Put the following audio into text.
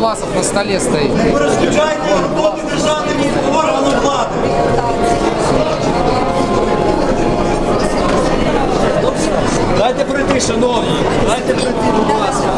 на столе стоит. Перешкоджайте роботи державним органам влади. Дайте пройти, шановні. Дайте пройти, будь ласка.